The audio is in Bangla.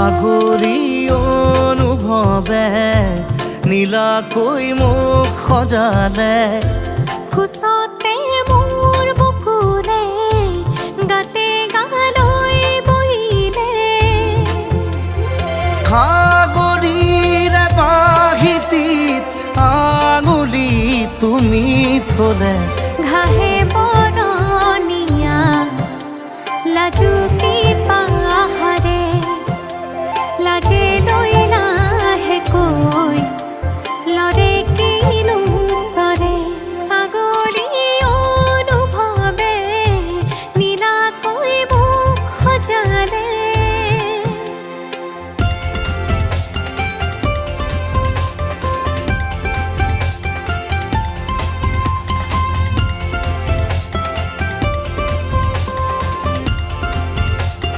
আগৰি অনুভৱে নীলাকৈ মোক সজালে? কোচতে মোৰ বকুলে গাতে গালৈ বহিলে সাগৰীৰে বাহিতীত আঙুলি তুমি থলে। ঘাহে বৰণীয়া লাজুক